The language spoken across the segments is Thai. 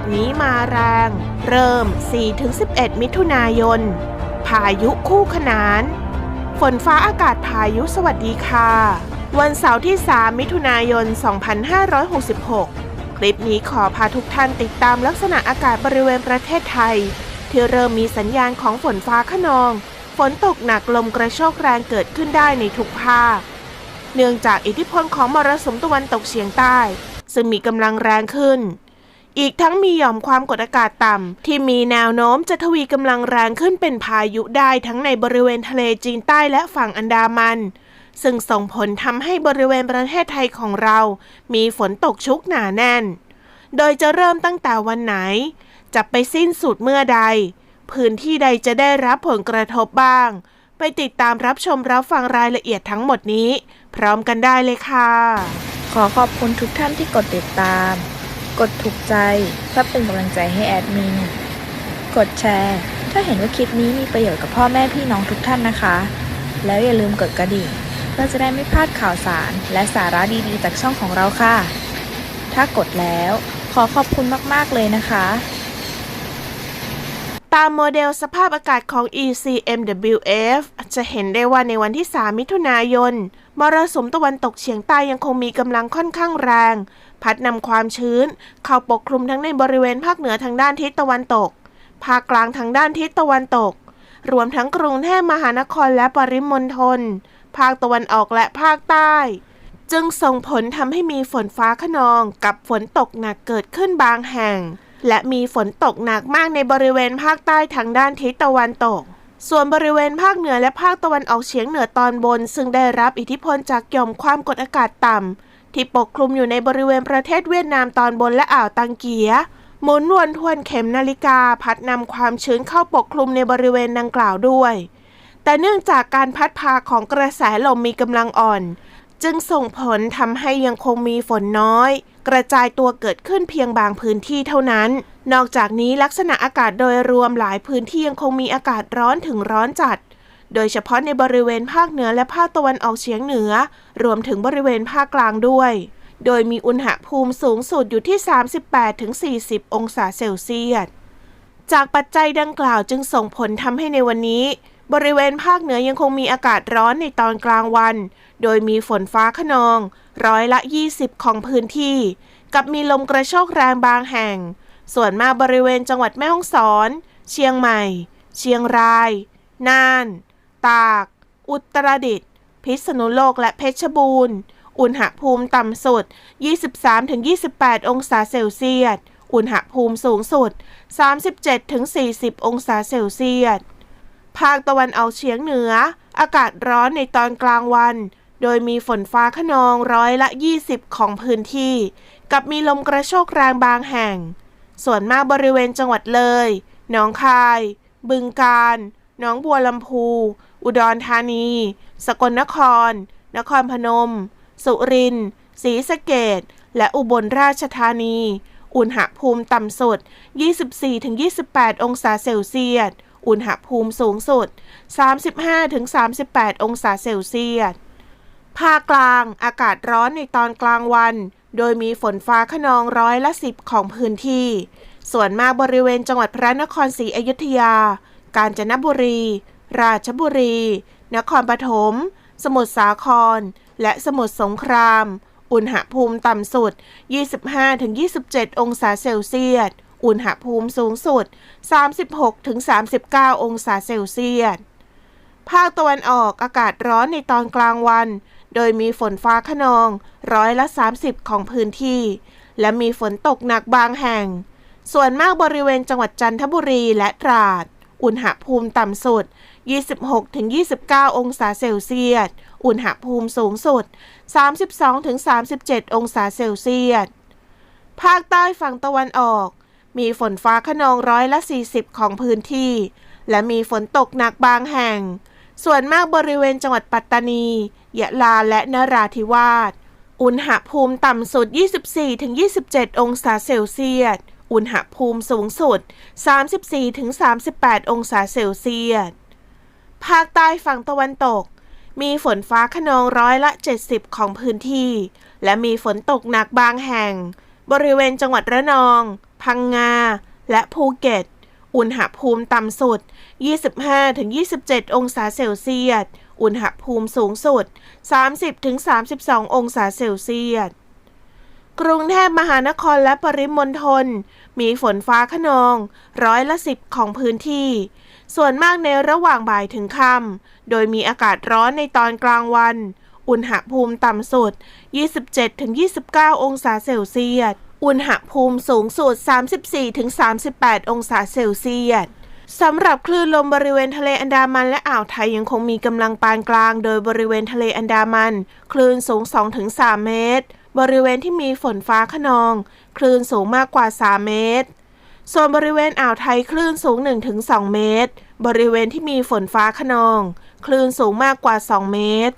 อบนี้มาแรง เริ่ม 4-11 มิถุนายน พายุคู่ขนาน ฝนฟ้าอากาศพายุสวัสดีค่ะ วันเสาร์ที่ 3 มิถุนายน 2566 คลิปนี้ขอพาทุกท่านติดตามลักษณะอากาศบริเวณประเทศไทย ที่เริ่มมีสัญญาณของฝนฟ้าขนอง ฝนตกหนักลมกระโชกแรงเกิดขึ้นได้ในทุกภาค เนื่องจากอิทธิพลของมรสุมตะวันตกเฉียงใต้ ซึ่งมีกำลังแรงขึ้น อีกทั้งมีหย่อมความกดอากาศต่ำที่มีแนวโน้มจะทวีกำลังแรงขึ้นเป็นพายุได้ทั้งในบริเวณทะเลจีนใต้และฝั่งอันดามัน ซึ่งส่งผลทำให้บริเวณประเทศไทยของเรา มีฝนตกชุกหนาแน่น โดยจะเริ่มตั้งแต่วันไหน จะไปสิ้นสุดเมื่อใด พื้นที่ใดจะได้รับผลกระทบบ้าง ไปติดตามรับชมรับฟังรายละเอียดทั้งหมดนี้ พร้อมกันได้เลยค่ะ ขอขอบคุณทุกท่านที่กดติดตาม กดถูกใจเพื่อเป็นกำลังใจให้แอดมิน กดแชร์ ถ้าเห็นว่าคลิปนี้มีประโยชน์กับพ่อแม่พี่น้องทุกท่านนะคะ แล้วอย่าลืมกดกระดิ่งเพื่อจะได้ไม่พลาดข่าวสาร และสาระดีๆ จากช่องของเราค่ะ ถ้ากดแล้วขอขอบคุณมากๆเลยนะคะ ตามโมเดลสภาพอากาศของ ECMWF จะเห็นได้ว่าในวันที่ 3 มิถุนายน มรสุมตะวันตกเฉียงใต้ยังคงมีกำลังค่อนข้างแรง พัดนำความชื้น เข้าปกคลุมทั้งในบริเวณภาคเหนือทางด้านทิศตะวันตก ภาคกลางทางด้านทิศตะวันตก รวมทั้งกรุงเทพมหานครและปริมณฑล ภาคตะวันออกและภาคใต้ จึงส่งผลทำให้มีฝนฟ้าขนองกับฝนตกหนักเกิดขึ้นบางแห่ง และมีฝนตกหนักมากในบริเวณภาคใต้ทางด้านทิศตะวันตก ส่วนบริเวณภาคเหนือและภาคตะวันออกเฉียงเหนือตอนบน ซึ่งได้รับอิทธิพลจากหย่อมความกดอากาศต่ำ ที่ปกคลุมอยู่ในบริเวณประเทศเวียดนามตอนบนและอ่าวตังเกียหมุนวนทวนเข็มนาฬิกาพัดนำความชื้นเข้าปกคลุมในบริเวณดังกล่าวด้วย แต่เนื่องจากการพัดพาของกระแสลมมีกำลังอ่อน จึงส่งผลทำให้ยังคงมีฝนน้อย กระจายตัวเกิดขึ้นเพียงบางพื้นที่เท่านั้น นอกจากนี้ลักษณะอากาศโดยรวมหลายพื้นที่ยังคงมีอากาศร้อนถึงร้อนจัด โดยเฉพาะในบริเวณภาคเหนือและภาคตะวันออกเฉียงเหนือ รวมถึงบริเวณภาคกลางด้วย โดยมีอุณหภูมิสูงสุดอยู่ที่ 38-40 องศาเซลเซียส จากปัจจัยดังกล่าวจึงส่งผลทำให้ในวันนี้บริเวณภาคเหนือยังคงมีอากาศร้อนในตอนกลางวัน โดยมีฝนฟ้าขนองร้อยละ 20 ของพื้นที่ กับมีลมกระโชกแรงบางแห่ง ส่วนมากบริเวณจังหวัดแม่ฮ่องสอน เชียงใหม่ เชียงราย น่าน ตาก อุตรดิตถ์ พิษณุโลกและเพชรบูรณ์ อุณหภูมิต่ำสุด 23-28 องศาเซลเซียส อุณหภูมิสูงสุด 37-40 องศาเซลเซียส ภาคตะวันออกเฉียงเหนือ อากาศร้อนในตอนกลางวัน โดยมีฝนฟ้าขนองร้อยละ 20 ของพื้นที่ กับมีลมกระโชกแรงบางแห่ง ส่วนมากบริเวณจังหวัดเลย หนองคาย บึงกาฬ หนองบัวลำพู อุดรธานี สกลนคร นครพนม สุรินทร์ ศรีสะเกษและอุบลราชธานี อุณหภูมิต่ำสุด 24-28 องศาเซลเซียส อุณหภูมิสูงสุด 35-38 องศาเซลเซียส ภาคกลางอากาศร้อนในตอนกลางวัน โดยมีฝนฟ้าขนองร้อยละสิบของพื้นที่ ส่วนมากบริเวณจังหวัดพระนครศรีอยุธยา กาญจนบุรี ราชบุรี นครปฐม สมุทรสาคร และสมุทรสงคราม อุณหภูมิต่ำสุด 25-27 องศาเซลเซียส อุณหภูมิสูงสุด 36-39 องศาเซลเซียส ภาคตะวันออกอากาศร้อนในตอนกลางวัน โดยมีฝนฟ้าขนองร้อยละ 30 ของพื้นที่ และมีฝนตกหนักบางแห่ง ส่วนมากบริเวณจังหวัดจันทบุรีและตราด อุณหภูมิต่ำสุด 26-29 องศาเซลเซียส อุณหภูมิสูงสุด 32-37 องศาเซลเซียส ภาคใต้ฝั่งตะวันออก มีฝนฟ้าขนองร้อยละ 40 ของพื้นที่ และมีฝนตกหนักบางแห่ง ส่วนมากบริเวณจังหวัดปัตตานี ยะลาและนราธิวาส อุณหภูมิต่ำสุด 24-27 องศาเซลเซียส อุณหภูมิสูงสุด 34-38 องศาเซลเซียส ภาคใต้ฝั่งตะวันตก มีฝนฟ้าขนองร้อยละ 70 ของพื้นที่ และมีฝนตกหนักบางแห่ง บริเวณจังหวัดระนอง พังงา และภูเก็ตอุณหภูมิต่ำสุด 25-27 องศาเซลเซียส อุณหภูมิสูงสุด 30-32 องศาเซลเซียส กรุงเทพมหานครและปริมณฑลมีฝนฟ้าขนอง ร้อยละสิบของพื้นที่ ส่วนมากในระหว่างบ่ายถึงค่ำ โดยมีอากาศร้อนในตอนกลางวัน อุณหภูมิต่ำสุด 27-29 องศาเซลเซียส อุณหภูมิสูงสุด 34-38 องศาเซลเซียส สำหรับคลื่นลมบริเวณทะเลอันดามันและอ่าวไทยยังคงมีกำลังปานกลาง โดยบริเวณทะเลอันดามัน คลื่นสูง 2-3 เมตร บริเวณที่มีฝนฟ้าขนอง คลื่นสูงมากกว่า 3 เมตร ส่วนบริเวณอ่าวไทยคลื่นสูง 1-2 เมตร บริเวณที่มีฝนฟ้าขนอง คลื่นสูงมากกว่า 2 เมตร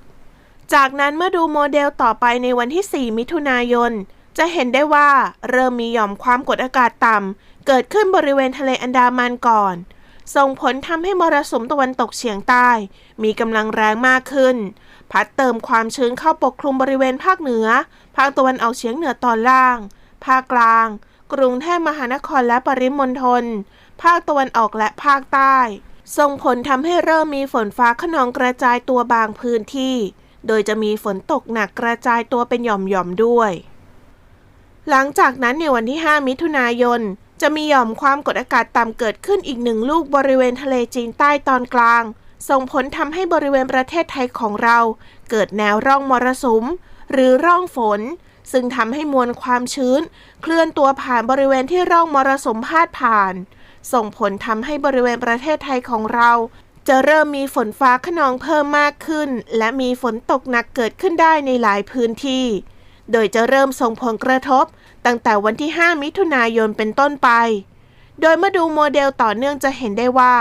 จากนั้นเมื่อดูโมเดลต่อไปในวันที่ 4 มิถุนายนจะเห็นได้ว่าเริ่มมีหย่อมความกดอากาศต่ำเกิดขึ้นบริเวณทะเลอันดามันก่อน ส่งผลทำให้มรสุมตะวันตกเฉียงใต้ มีกำลังแรงมากขึ้น พัดเติมความชื้นเข้าปกคลุมบริเวณภาคเหนือ ภาคตะวันออกเฉียงเหนือตอนล่าง ภาคกลาง กรุงเทพมหานครและปริมณฑล ภาคตะวันออกและภาคใต้ ส่งผลทำให้เริ่มมีฝนฟ้าขนองกระจายตัวบางพื้นที่ โดยจะมีฝนตกหนักกระจายตัวเป็นหย่อมๆด้วย หลังจากนั้นในวันที่ 5 มิถุนายน จะมีหย่อมความกดอากาศต่ำเกิดขึ้นอีกหนึ่งลูกบริเวณทะเลจีนใต้ตอนกลาง ส่งผลทำให้บริเวณประเทศไทยของเรา เกิดแนวร่องมรสุม หรือร่องฝน ซึ่งทำให้มวลความชื้น เคลื่อนตัวผ่านบริเวณที่ร่องมรสุมพาดผ่าน ส่งผลทำให้บริเวณประเทศไทยของเราจะเริ่มมีฝนฟ้าขนองเพิ่มมากขึ้น และมีฝนตกหนักเกิดขึ้นได้ในหลายพื้นที่ โดยจะเริ่มส่งผลกระทบ ตั้งแต่วันที่ 5 มิถุนายนเป็นต้นไป โดยเมื่อดูโมเดลต่อเนื่องจะเห็นได้ว่า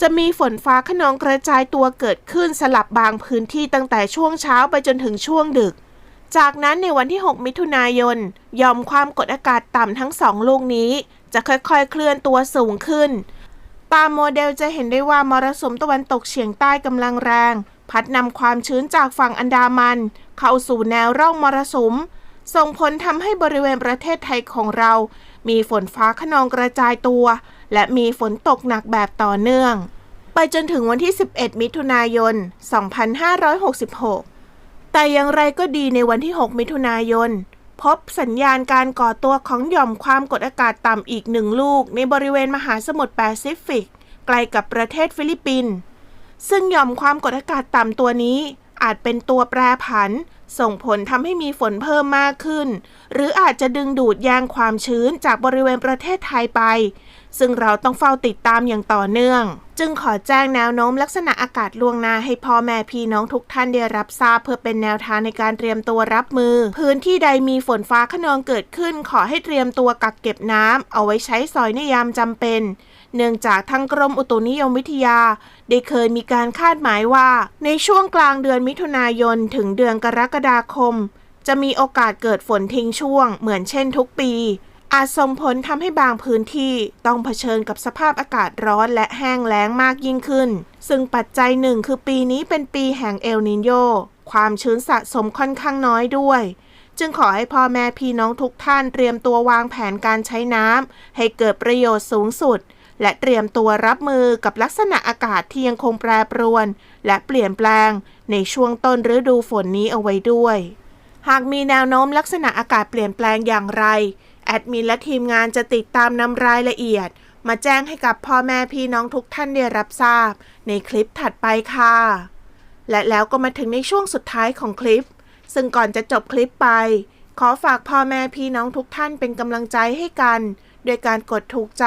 จะมีฝนฟ้าขนองกระจายตัวเกิดขึ้นสลับบางพื้นที่ตั้งแต่ช่วงเช้าไปจนถึงช่วงดึก จากนั้นในวันที่ 6 มิถุนายนยอมความกดอากาศต่ำทั้งสองลูกนี้ จะค่อยๆเคลื่อนตัวสูงขึ้น ตามโมเดลจะเห็นได้ว่ามรสุมตะวันตกเฉียงใต้กำลังแรง พัดนำความชื้นจากฝั่งอันดามัน เข้าสู่แนวร่องมรสุม ส่งผลทำให้บริเวณประเทศไทยของเรา มีฝนฟ้าขนองกระจายตัว และมีฝนตกหนักแบบต่อเนื่อง ไปจนถึงวันที่ 11 มิถุนายน 2566 แต่อย่างไรก็ดีในวันที่ 6 มิถุนายน พบสัญญาณการก่อตัวของหย่อมความกดอากาศต่ำอีกหนึ่งลูกในบริเวณมหาสมุทรแปซิฟิก ใกล้กับประเทศฟิลิปปินส์ ซึ่งหย่อมความกดอากาศต่ำตัวนี้ อาจเป็นตัวแปรผัน ส่งผลทำให้มีฝนเพิ่มมากขึ้น หรืออาจจะดึงดูดยางความชื้นจากบริเวณประเทศไทยไป ซึ่งเราต้องเฝ้าติดตามอย่างต่อเนื่อง จึงขอแจ้งแนวโน้มลักษณะอากาศล่วงหน้าให้พ่อแม่พี่น้องทุกท่านได้รับทราบ เพื่อเป็นแนวทางในการเตรียมตัวรับมือ พื้นที่ใดมีฝนฟ้าขนองเกิดขึ้น ขอให้เตรียมตัวกักเก็บน้ำเอาไว้ใช้สอยในยามจำเป็น เนื่องจากทางกรมอุตุนิยมวิทยา ได้เคยมีการคาดหมายว่า ในช่วงกลางเดือนมิถุนายนถึงเดือนกรกฎาคม จะมีโอกาสเกิดฝนทิ้งช่วง เหมือนเช่นทุกปี อาจส่งผลทำให้บางพื้นที่ต้องเผชิญกับสภาพอากาศร้อนและแห้งแล้งมากยิ่งขึ้น ซึ่งปัจจัยหนึ่งคือปีนี้เป็นปีแห่งเอลนินโยความชื้นสะสมค่อนข้างน้อยด้วยจึงขอให้พ่อแม่พี่น้องทุกท่านเตรียมตัววางแผนการใช้น้ำให้เกิดประโยชน์สูงสุด และเตรียมตัวรับมือกับลักษณะอากาศที่ยังคงแปรปรวน และเปลี่ยนแปลงในช่วงต้นฤดูฝนนี้เอาไว้ด้วย หากมีแนวโน้มลักษณะอากาศเปลี่ยนแปลงอย่างไร แอดมินและทีมงานจะติดตามนำรายละเอียด มาแจ้งให้กับพ่อแม่พี่น้องทุกท่านได้รับทราบ ในคลิปถัดไปค่ะ และแล้วก็มาถึงในช่วงสุดท้ายของคลิป ซึ่งก่อนจะจบคลิปไป ขอฝากพ่อแม่พี่น้องทุกท่านเป็นกำลังใจให้กัน โดยการกดถูกใจ